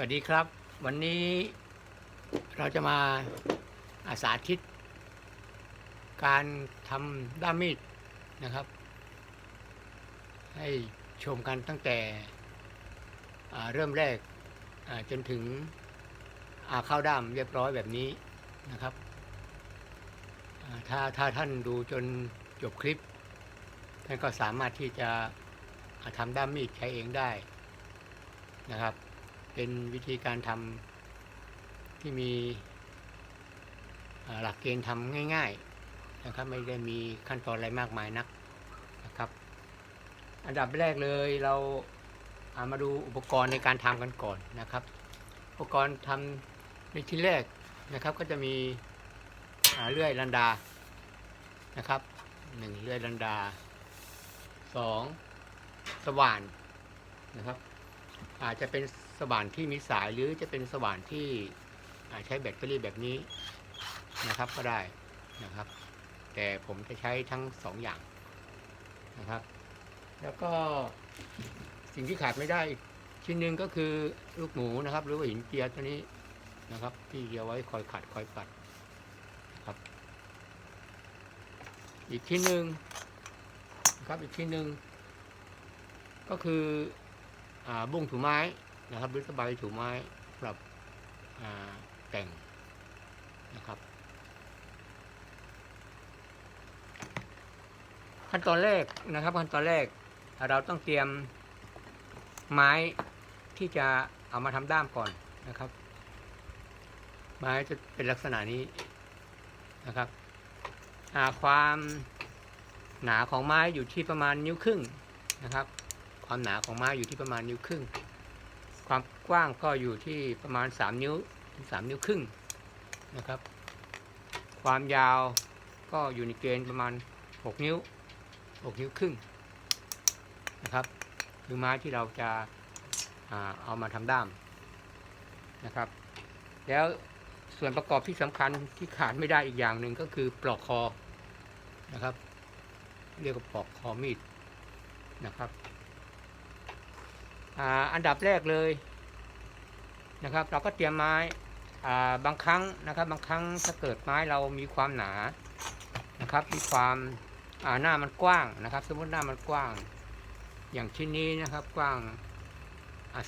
วัสดีครับ วันนี้เราจะมาอาสาธิต การทำด้ามมีดนะครับ ให้ชมกันตั้งแต่เริ่มแรกจนถึงอาเข้าด้ามเรียบร้อยแบบนี้นะครับถ้าถ้าท่านดูจนจบคลิป ท่านก็สามารถที่จะทำด้ามมีดใช้เองได้นะครับ เป็นวิธีการทำที่มีหลักเกณฑ์ทำง่าย ๆนะครับ ไม่ได้มีขั้นตอนอะไรมากมายนักนะครับ อันดับแรกเลยเราอ่ามาดูอุปกรณ์ในการทำกันก่อนนะครับ อุปกรณ์ทำในที่แรกนะครับ ก็จะมีเลื่อยลันดานะครับหนึ่งเลื่อยลันดาสองสว่านนะครับ อาจจะเป็น สว่านที่มีสายหรือจะเป็นสว่านที่ใช้แบตเตอรี่แบบนี้นะครับก็ได้นะครับ แต่ผมจะใช้ทั้งสองอย่างนะครับ แล้วก็สิ่งที่ขาดไม่ได้ ชิ้นหนึ่งก็คือลูกหมูนะครับ หรือว่าหินเจียตัวนี้นะครับ ที่เอาไว้คอยขัดคอยปัดครับ อีกชิ้นหนึ่งนะครับอีกชิ้นหนึ่งก็คืออบุ้งถูไม้ นะครับหรือสบายถูไม้สำหรับแต่งนะครับ ขั้นตอนแรกนะครับขั้นตอนแรกเราต้องเตรียมไม้ที่จะเอามาทำด้ามก่อนนะครับ ไม้จะเป็นลักษณะนี้นะครับความหนาของไม้อยู่ที่ประมาณนิ้วครึ่งนะครับ ความหนาของไม้อยู่ที่ประมาณนิ้วครึ่ง ความกว้างก็อยู่ที่ประมาณ 3 นิ้วถึง3นิ้วครึ่งนะครับ ความยาวก็อยู่ในเกณฑ์ประมาณ 6 นิ้ว 6 นิ้วครึ่งนะครับ คือไม้ที่เราจะเอามาทำด้ามนะครับ แล้วส่วนประกอบที่สำคัญที่ขาดไม่ได้อีกอย่างหนึ่งก็คือปลอกคอนะครับ เรียกว่าปลอกคอมีดนะครับ อันดับแรกเลยนะครับ เราก็เตรียมไม้บางครั้งนะครับ บางครั้งถ้าเกิดไม้เรามีความหนานะครับ มีความหน้ามันกว้างนะครับ สมมติหน้ามันกว้าง อย่างชิ้นนี้นะครับกว้าง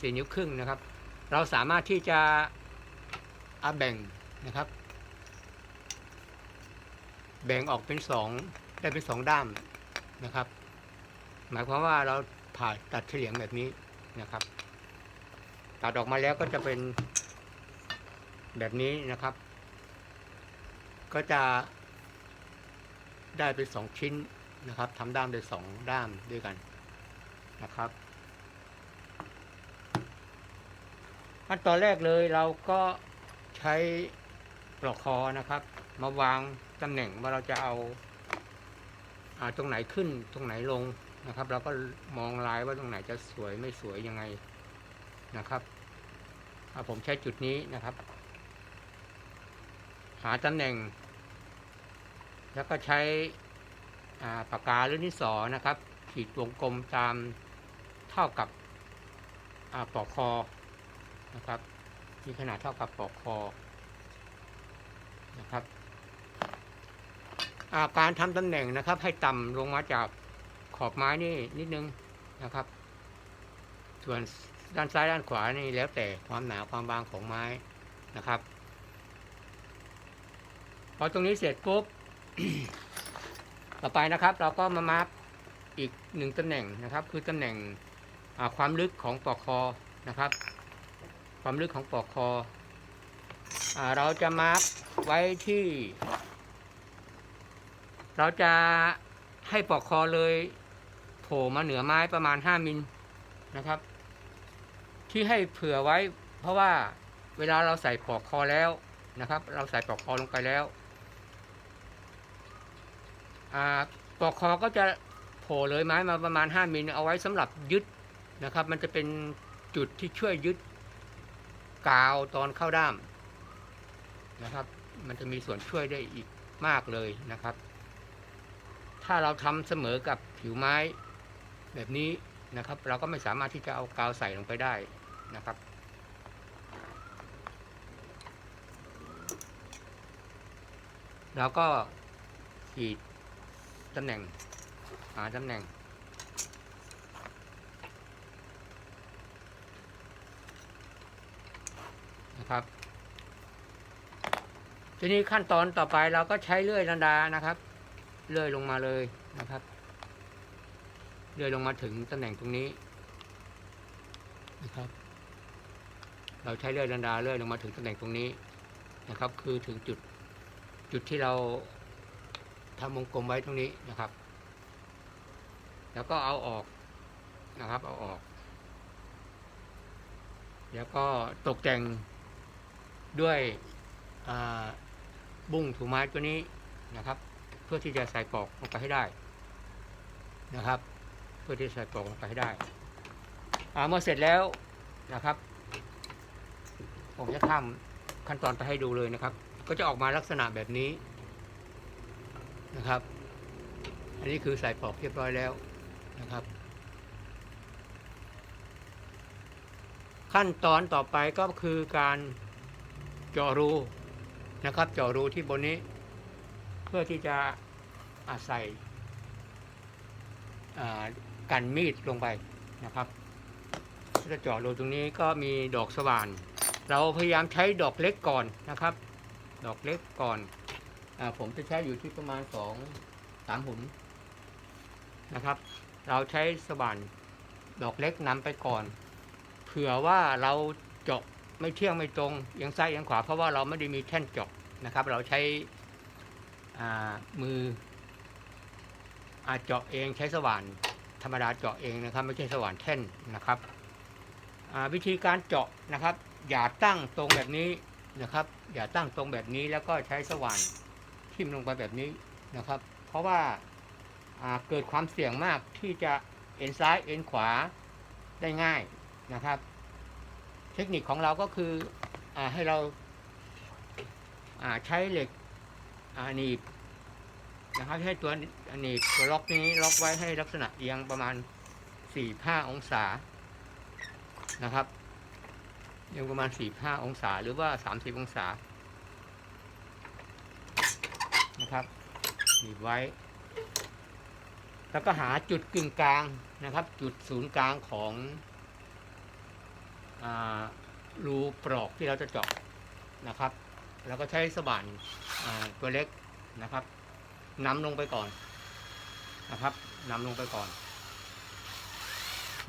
สี่นิ้วครึ่งนะครับ เราสามารถที่จะอาแบ่งนะครับ แบ่งออกเป็นสองได้เป็นสองด้ามนะครับ หมายความว่าเราผ่าตัดเฉลียงแบบนี้ นะครับ ตัดออกมาแล้วก็จะเป็นแบบนี้นะครับ ก็จะได้เป็นสองชิ้นนะครับทำด้ามได้สองด้ามด้วยกันนะครับขั้นตอนแรกเลยเราก็ใช้ปลอกคอนะครับ มาวางตำแหน่งว่าเราจะเอาอาตรงไหนขึ้นตรงไหนลง นะครับ เราก็มองลายว่าตรงไหนจะสวยไม่สวยยังไงนะครับผมใช้จุดนี้นะครับ หาตำแหน่ง แล้วก็ใช้ปากกาหรือนิสสอนะครับ ขีดวงกลมตามเท่ากับอปอกคอนะครับมีขนาดเท่ากับปอกคอนะครับาการทำตำแหน่งนะครับ ให้ต่ำลงมาจาก ขอบไม้นี่นิดนึงนะครับ ส่วนด้านซ้ายด้านขวานี่แล้วแต่ความหนาความบางของไม้นะครับ พอตรงนี้เสร็จปุ๊บต่อไปนะครับ เราก็มามาร์กอีกหนึ่งตำแหน่งนะครับ คือตำแหน่งความลึกของปลอกคอนะครับ ความลึกของปลอกคออเราจะมาร์กไว้ที่ เราจะให้ปลอกคอเลย ผล่มาเหนือไม้ประมาณ 5มิลนะครับ ที่ให้เผื่อไว้ เพราะว่าเวลาเราใส่ปลอกคอแล้วนะครับ เราใส่ปลอกคอลงไปแล้วปลอกคอก็จะโผล่เลยไม้มาประมาณ 5มิลเอาไว้สำหรับยึดนะครับ มันจะเป็นจุดที่ช่วยยึดกาวตอนเข้าด้ามนะครับ มันจะมีส่วนช่วยได้อีกมากเลยนะครับ ถ้าเราทำเสมอกับผิวไม้ แบบนี้นะครับ เราก็ไม่สามารถที่จะเอากาวใส่ลงไปได้นะครับ เราก็ขีดตำแหน่งหาตำแหน่งนะครับ ทีนี้ขั้นตอนต่อไปเราก็ใช้เลื่อยธรนมดานะครับ เลื่อยลงมาเลยนะครับ เลื่อยลงมาถึงตำแหน่งตรงนี้นะครับ เราใช้เลื่อยลันดาเลื่อยลงมาถึงตำแหน่งตรงนี้นะครับ คือถึงจุดจุดที่เราทำวงกลมไว้ตรงนี้นะครับ แล้วก็เอาออกนะครับ เอาออก แล้วก็ตกแต่งด้วยบุ้งถูไม้ตัวนี้นะครับ เพื่อที่จะใส่ปอกลงไปให้ได้นะครับ พื่อที่จะใส่ปลอกลงไปให้ได้อ่าเมื่อเสร็จแล้วนะครับ ผมจะทำขั้นตอนไปให้ดูเลยนะครับ ก็จะออกมาลักษณะแบบนี้นะครับ อันนี้คือใส่ปลอกเรียบร้อยแล้วนะครับ ขั้นตอนต่อไปก็คือการเจาะรูนะครับเจาะรูที่บนนี้ เพื่อที่จะอาใส่ กันมีดลงไปนะครับถ้าจะเจาะรูตรงนี้ก็มีดอกสว่าน เราพยายามใช้ดอกเล็กก่อนนะครับ ดอกเล็กก่อนอผมจะใช้อยู่ที่ประมาณสองสามหุนนะครับ เราใช้สว่านดอกเล็กนำไปก่อน เผื่อว่าเราเจาะไม่เที่ยงไม่ตรงเอียงซ้ายเอียงขวาเพราะว่าเราไม่ได้มีแท่นเจาะนะครับ เราใช้มืออาเจาะเองใช้สว่าน ธรรมดาเจาะเองนะครับ ไม่ใช่สว่านแท่นนะครับวิธีการเจาะนะครับ อย่าตั้งตรงแบบนี้นะครับ อย่าตั้งตรงแบบนี้แล้วก็ใช้สว่านทิ่มลงไปแบบนี้นะครับ เพราะว่าเกิดความเสี่ยงมากที่จะเอ็นซ้ายเอ็นขวาได้ง่ายนะครับ เทคนิคของเราก็คืออให้เราอาใช้เหล็กอ่าหนีบ นะครับให้ตัวหนีบตัวล็อกนี้ล็อกไว้ให้ลักษณะเอียงประมาณสี่ห้าองศานะครับเอียงประมาณสี่ห้าองศาหรือว่าสามสิบองศานะครับหนีบไว้ แล้วก็หาจุดกึ่งกลางนะครับ จุดศูนย์กลางของอรูปลอกที่เราจะเจาะนะครับ แล้วก็ใช้สว่านตัวเล็กนะครับ นำลงไปก่อนนะครับนำลงไปก่อน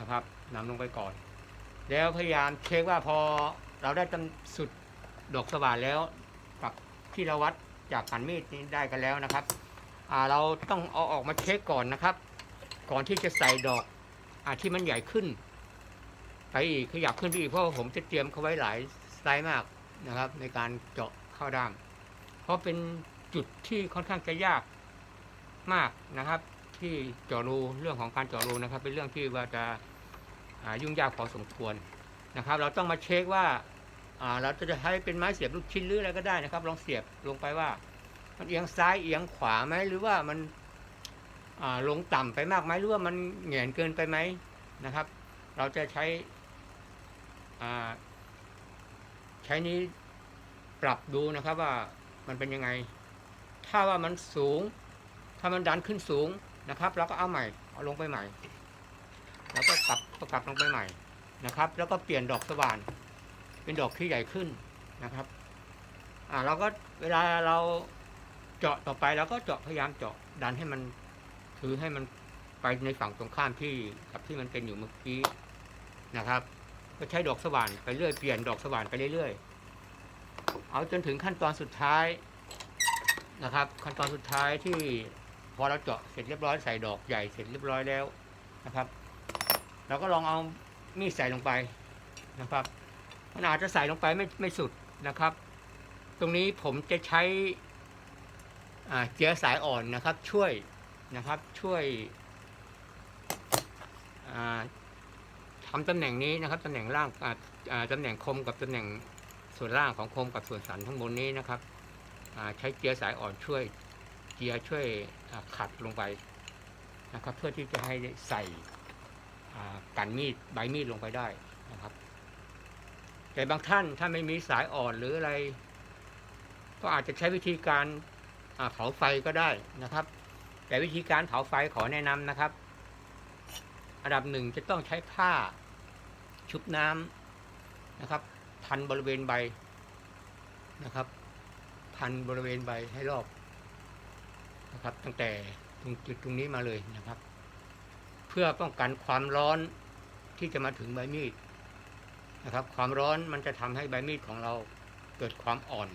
นะครับนำลงไปก่อน แล้วพยายามเช็คว่าพอเราได้จำสุดดอกสว่านแล้วกับที่เราวัดจากขันมีดนี้ได้กันแล้วนะครับเราต้องเอาออกมาเช็คก่อนนะครับ ก่อนที่จะใส่ดอกอที่มันใหญ่ขึ้น ไปอีกขยับขึ้นไปอีกเพราะผมจะเตรียมเขาไว้หลายไซส์มากนะครับ ในการเจาะเข้าด้ามเพราะเป็นจุดที่ค่อนข้างจะยาก มากนะครับ ที่เจาะรูเรื่องของการเจาะรูนะครับ เป็นเรื่องที่ว่าจะายุ่งยากพอสมควรนะครับ เราต้องมาเช็คว่าเราจะใช้เป็นไม้เสียบลูกชิ้นหรืออะไรก็ได้นะครับ ลองเสียบลงไปว่า มันเอียงซ้ายเอียงขวาไหมหรือว่ามันลงต่ำไปมากไหมหรือว่ามันเหงียนเกินไปไหมนะครับ เราจะใช้ใช้นี้ปรับดูนะครับว่ามันเป็นยังไง ถ้าว่ามันสูง ถ้ามันดันขึ้นสูงนะครับ เราก็เอาใหม่เอาลงไปใหม่ แล้วก็กลับก็กลับลงไปใหม่นะครับ แล้วก็เปลี่ยนดอกสว่าน เป็นดอกที่ใหญ่ขึ้นนะครับ อ่าเราก็เวลาเราเจาะต่อไปเราก็เจาะพยายามเจาะดันให้มันคือให้มันไปในฝั่งตรงข้ามที่กับที่มันเป็นอยู่เมื่อกี้นะครับ ก็ใช้ดอกสว่านไปเรื่อยเปลี่ยนดอกสว่านไปเรื่อยๆเอาจนถึงขั้นตอนสุดท้ายนะครับ ขั้นตอนสุดท้ายที่ พอเราเจาะเสร็จเรียบร้อยใส่ดอกใหญ่เสร็จเรียบร้อยแล้วนะครับ เราก็ลองเอามีดใส่ลงไปนะครับมันอาจจะใส่ลงไปไม่ไม่สุดนะครับ ตรงนี้ผมจะใช้เจียสายอ่อนนะครับ ช่วยนะครับช่วยอ่าทำตำแหน่งนี้นะครับตำแหน่งล่างอ่าอ่าตำแหน่งคมกับตำแหน่งส่วนล่างของคมกับส่วนสันทั้งบนนี้นะครับใช้เจียสายอ่อนช่วย เจียช่วยขัดลงไปนะครับ เพื่อที่จะให้ใส่กันมีดใบมีดลงไปได้นะครับ แต่บางท่านถ้าไม่มีสายอ่อนหรืออะไร ก็อาจจะใช้วิธีการเผาไฟก็ได้นะครับ แต่วิธีการเผาไฟขอแนะนำนะครับ อันดับหนึ่งจะต้องใช้ผ้าชุบน้ำนะครับ พันบริเวณใบนะครับ พันบริเวณใบให้รอบ นะครับ ตั้งแต่ตรงจุดตรงนี้มาเลยนะครับ เพื่อป้องกันความร้อนที่จะมาถึงใบมีดนะครับ ความร้อนมันจะทำให้ใบมีดของเราเกิดความอ่อน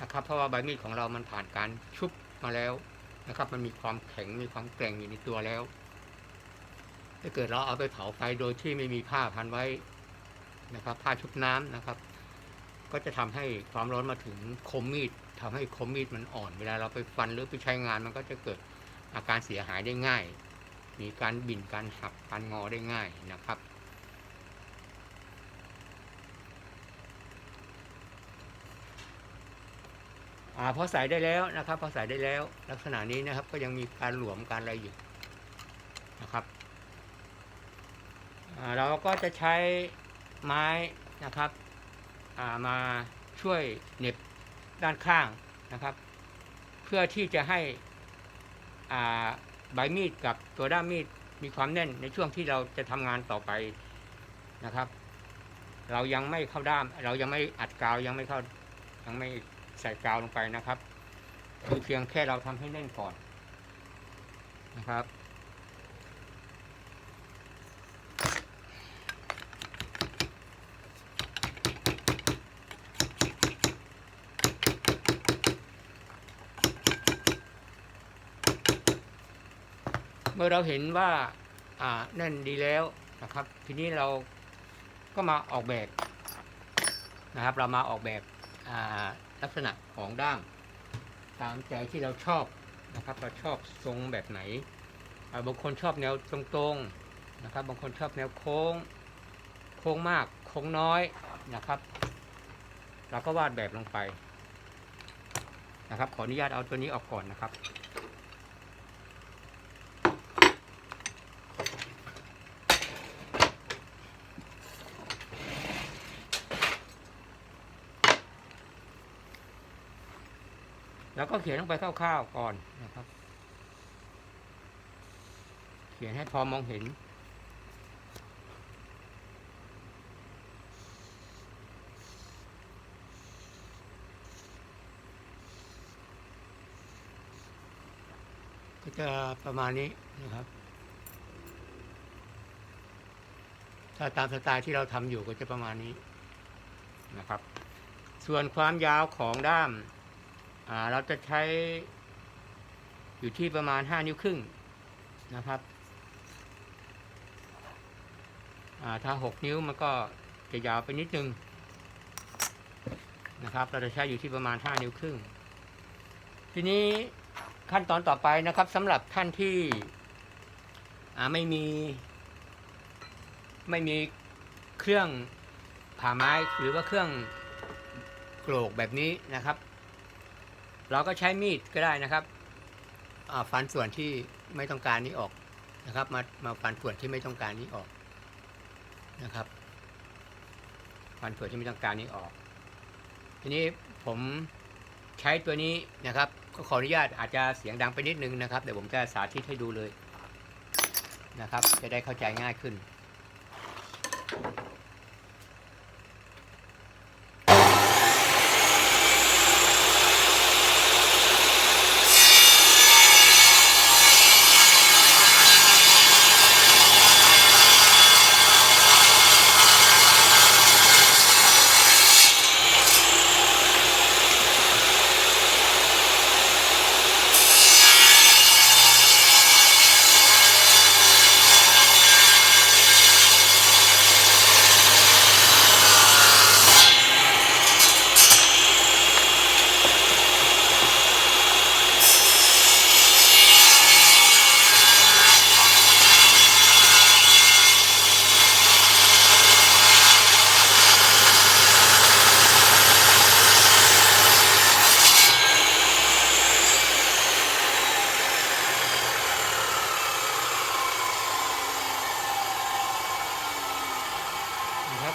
นะครับ เพราะว่าใบมีดของเรามันผ่านการชุบมาแล้วนะครับ มันมีความแข็งมีความแกร่งอยู่ในตัวแล้วถ้าเกิดเราเอาไปเผาไฟโดยที่ไม่มีผ้าพันไว้นะครับ ผ้าชุบน้ำนะครับ ก็จะทำให้ความร้อนมาถึงคมมีดทำให้คมมีดมันอ่อน เวลาเราไปฟันหรือไปใช้งานมันก็จะเกิดอาการเสียหายได้ง่าย มีการบิ่นการหักการงอได้ง่ายนะครับ อ่าพอใส่ได้แล้วนะครับพอใส่ได้แล้วลักษณะนี้นะครับก็ยังมีการหลวมการอะไรอยู่นะครับเราก็จะใช้ไม้นะครับ มาช่วยเน็บด้านข้างนะครับ เพื่อที่จะให้ใบมีดกับตัวด้ามมีดมีความแน่นในช่วงที่เราจะทำงานต่อไปนะครับ เรายังไม่เข้าด้าม เรายังไม่อัดกาวยังไม่เข้ายังไม่ใส่กาวลงไปนะครับคือเพียงแค่เราทำให้แน่นก่อนนะครับ มื่อเราเห็นว่าอ่าแน่นดีแล้วนะครับ ทีนี้เราก็มาออกแบบนะครับ เรามาออกแบบอ่าลักษณะของด้ามตามใจที่เราชอบนะครับ เราชอบทรงแบบไหนบางคนชอบแนวตรงๆนะครับ บางคนชอบแนวโค้ง โค้งมาก โค้งน้อยนะครับ เราก็วาดแบบลงไปนะครับ ขออนุญาตเอาตัวนี้ออกก่อนนะครับ แล้วก็เขียนลงไปคร่าวๆก่อนนะครับ เขียนให้พอมองเห็น ก็จะประมาณนี้นะครับ ถ้าตามสไตล์ที่เราทำอยู่ก็จะประมาณนี้นะครับ ส่วนความยาวของด้าม เราจะใช้อยู่ที่ประมาณ 5 นิ้วครึ่งนะครับถ้า 6 นิ้วมันก็จะยาวไปนิดนึงนะครับ เราจะใช้อยู่ที่ประมาณ 5 นิ้วครึ่ง ทีนี้ขั้นตอนต่อไปนะครับสำหรับท่านที่ไม่มี ไม่มีเครื่องผ่าไม้หรือว่าเครื่องโกรกแบบนี้นะครับ เราก็ใช้มีดก็ได้นะครับฟันส่วนที่ไม่ต้องการนี้ออกนะครับ มามาฟันส่วนที่ไม่ต้องการนี้ออกนะครับ ฟันส่วนที่ไม่ต้องการนี้ออก ทีนี้ผมใช้ตัวนี้นะครับ ก็ขออนุญาตอาจจะเสียงดังไปนิดนึงนะครับเดี๋ยวผมจะสาธิตให้ดูเลยนะครับ จะได้เข้าใจง่ายขึ้น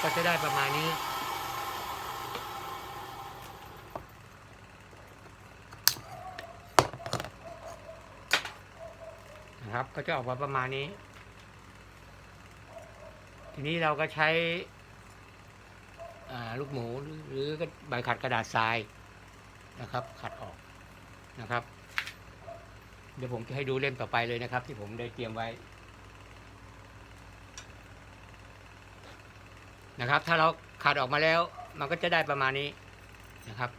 ก็จะได้ประมาณนี้นะครับ ก็จะออกมาประมาณนี้ ทีนี้เราก็ใช้ลูกหมูหรือใบขัดกระดาษทรายนะครับ ขัดออกนะครับ เดี๋ยวผมจะให้ดูเล่มต่อไปเลยนะครับ ที่ผมได้เตรียมไว้ นะครับ ถ้าเราขัดออกมาแล้ว มันก็จะได้ประมาณนี้นะครับ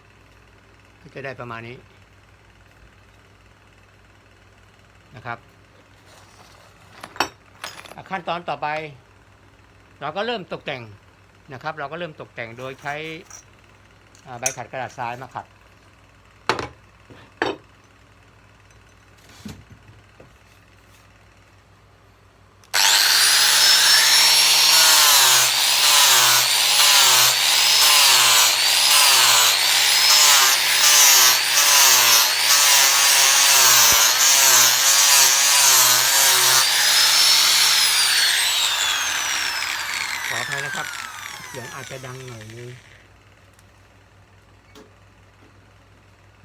ก็จะได้ประมาณนี้นะครับขั้นตอนต่อไป เราก็เริ่มตกแต่งนะครับ เราก็เริ่มตกแต่งโดยใช้ใบขัดกระดาษทรายมาขัด ขออภัยนะครับ เสียง อาจจะดังหน่อยนึง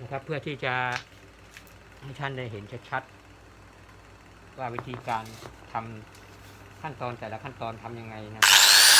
นะครับ เพื่อที่จะให้ท่านได้เห็นชัดๆว่าวิธีการทำขั้นตอนแต่ละขั้นตอนทำยังไงนะครับ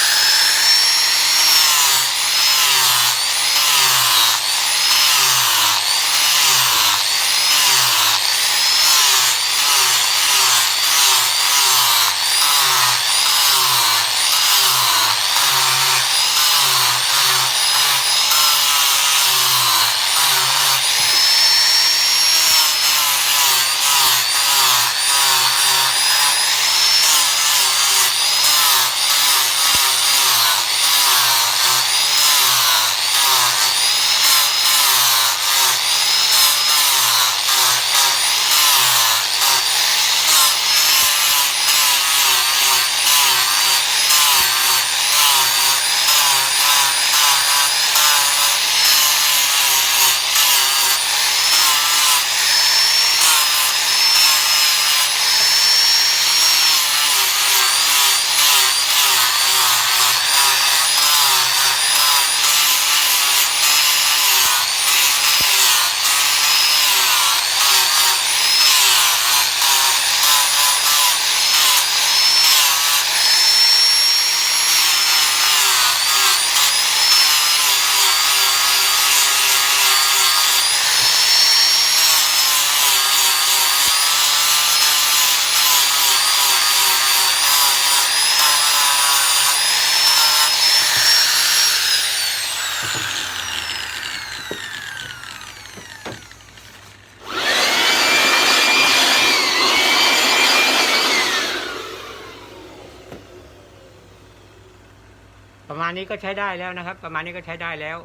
ประมาณนี้ก็ใช้ได้แล้วนะครับ ประมาณนี้ก็ใช้ได้แล้ว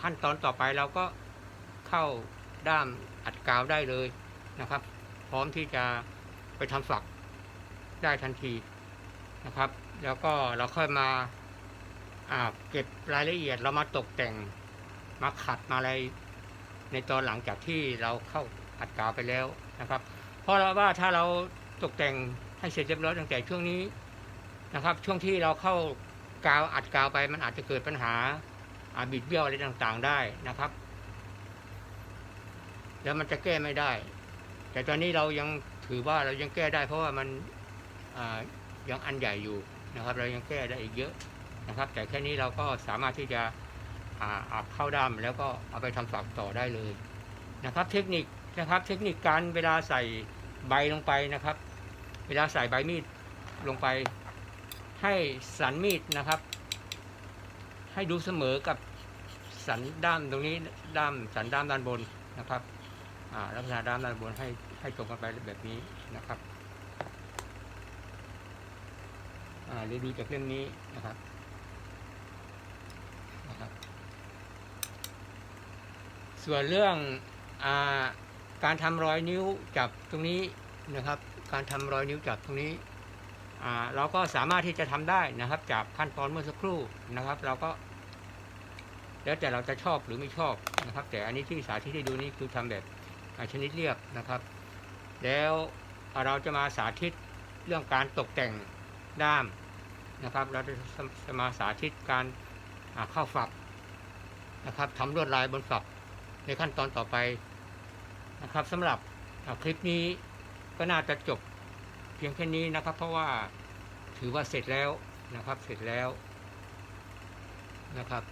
ขั้นตอนต่อไปเราก็เข้าด้ามอัดกาวได้เลยนะครับ พร้อมที่จะไปทำฝักได้ทันทีนะครับ แล้วก็เราค่อยมาาเก็บรายละเอียดเรามาตกแต่งมาขัดมาอะไรในตอนหลังจากที่เราเข้าอัดกาวไปแล้วนะครับ เพราะเราว่าถ้าเราตกแต่งให้เสร็จเรียบร้อยตั้งแต่ช่วงนี้นะครับ ช่วงที่เราเข้า กาวอัดกาวไปมันอาจจะเกิดปัญหาอาบิดเบี้ยวอะไรต่างๆได้นะครับ แล้วมันจะแก้ไม่ได้ แต่ตอนนี้เรายังถือว่าเรายังแก้ได้ เพราะว่ามันยังอันใหญ่อยู่นะครับ เรายังแก้ได้อีกเยอะนะครับ แต่แค่นี้เราก็สามารถที่จะอ่าอับเข้าด้ามแล้วก็เอาไปทำฝักต่อได้เลยนะครับ เทคนิคนะครับเทคนิคการเวลาใส่ใบลงไปนะครับ เวลาใส่ใบมีดลงไป ให้สันมีดนะครับ ให้ดูเสมอกับสันด้ามตรงนี้ด้ามสันด้ามด้านบนนะครับอ่าลักษณะด้ามด้านบนให้ให้ตรงกันไปแบบนี้นะครับอ่าหรือดูจากเล่มนี้นะครับนะครับ ส่วนเรื่องอาการทำรอยนิ้วจับตรงนี้นะครับ การทำรอยนิ้วจับตรงนี้ เราก็สามารถที่จะทำได้นะครับ จากขั้นตอนเมื่อสักครู่นะครับ เราก็ แล้วแต่เราจะชอบหรือไม่ชอบนะครับ แต่อันนี้ที่สาธิตให้ดูนี่คือทำแบบชนิดเรียบนะครับ แล้วเราจะมาสาธิตเรื่องการตกแต่งด้ามนะครับ เราจะมาสาธิตการเข้าฝักนะครับทำลวดลายบนฝักในขั้นตอนต่อไปนะครับสำหรับคลิปนี้ก็น่าจะจบ พียงแค่นี้นะครับ เพราะว่าถือว่าเสร็จแล้วนะครับ เสร็จแล้วนะครับ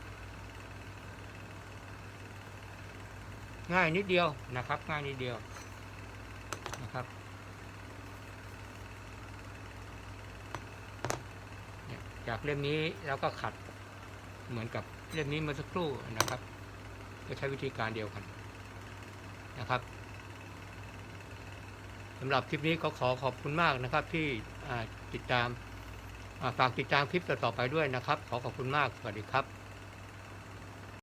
ง่ายนิดเดียวนะครับ ง่ายนิดเดียวนะครับจากเล่มนี้เราก็ขัดเหมือนกับเล่มนี้เมื่อสักครู่นะครับ ก็ใช้วิธีการเดียวกันนะครับ สำหรับคลิปนี้ก็ขอขอบคุณมากนะครับ ที่ติดตามฝากติดตามคลิปต่อๆไปด้วยนะครับ ขอขอบคุณมากสวัสดีครับ